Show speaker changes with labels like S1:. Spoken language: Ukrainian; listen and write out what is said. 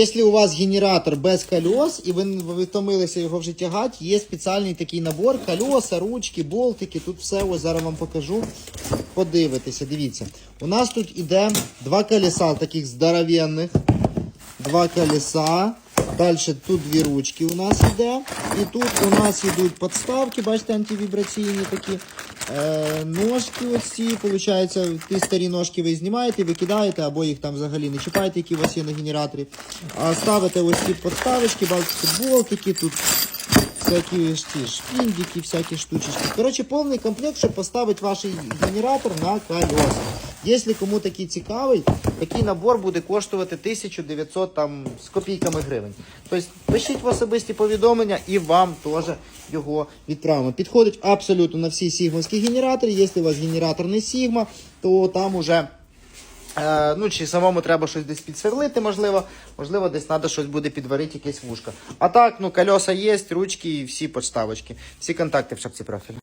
S1: Якщо у вас генератор без колес і ви, втомилися його вже тягати, є спеціальний такий набор, колеса, ручки, болтики, тут все ось зараз вам покажу. Подивитися, дивіться. У нас тут іде два колеса таких здоровенних, два колеса. Далі тут дві ручки у нас йде. І тут у нас йдуть подставки, бачите, антивібраційні такі. Е, ножки оці, виходить, ті старі ножки ви знімаєте, викидаєте, або їх там взагалі не чіпаєте, які у вас є на генераторі. А ставите ось ці подставочки, бачите, болтики, тут всякі ж ці шпіндики, всякі штучечки. Коротше, повний комплект, щоб поставити ваш генератор на колеса. Якщо кому такий цікавий, такий набор буде коштувати 1900 там, з копійками гривень. Тобто пишіть в особисті повідомлення і вам теж його відправимо. Підходить абсолютно на всі сігмовські генератори. Якщо у вас генератор не Sigma, то там уже. Е, ну, чи самому треба щось десь підсверлити, можливо, можливо, десь треба щось буде підварити, якесь вушко. А так, ну, кольоса є, ручки і всі подставочки. Всі контакти в шапці профілю.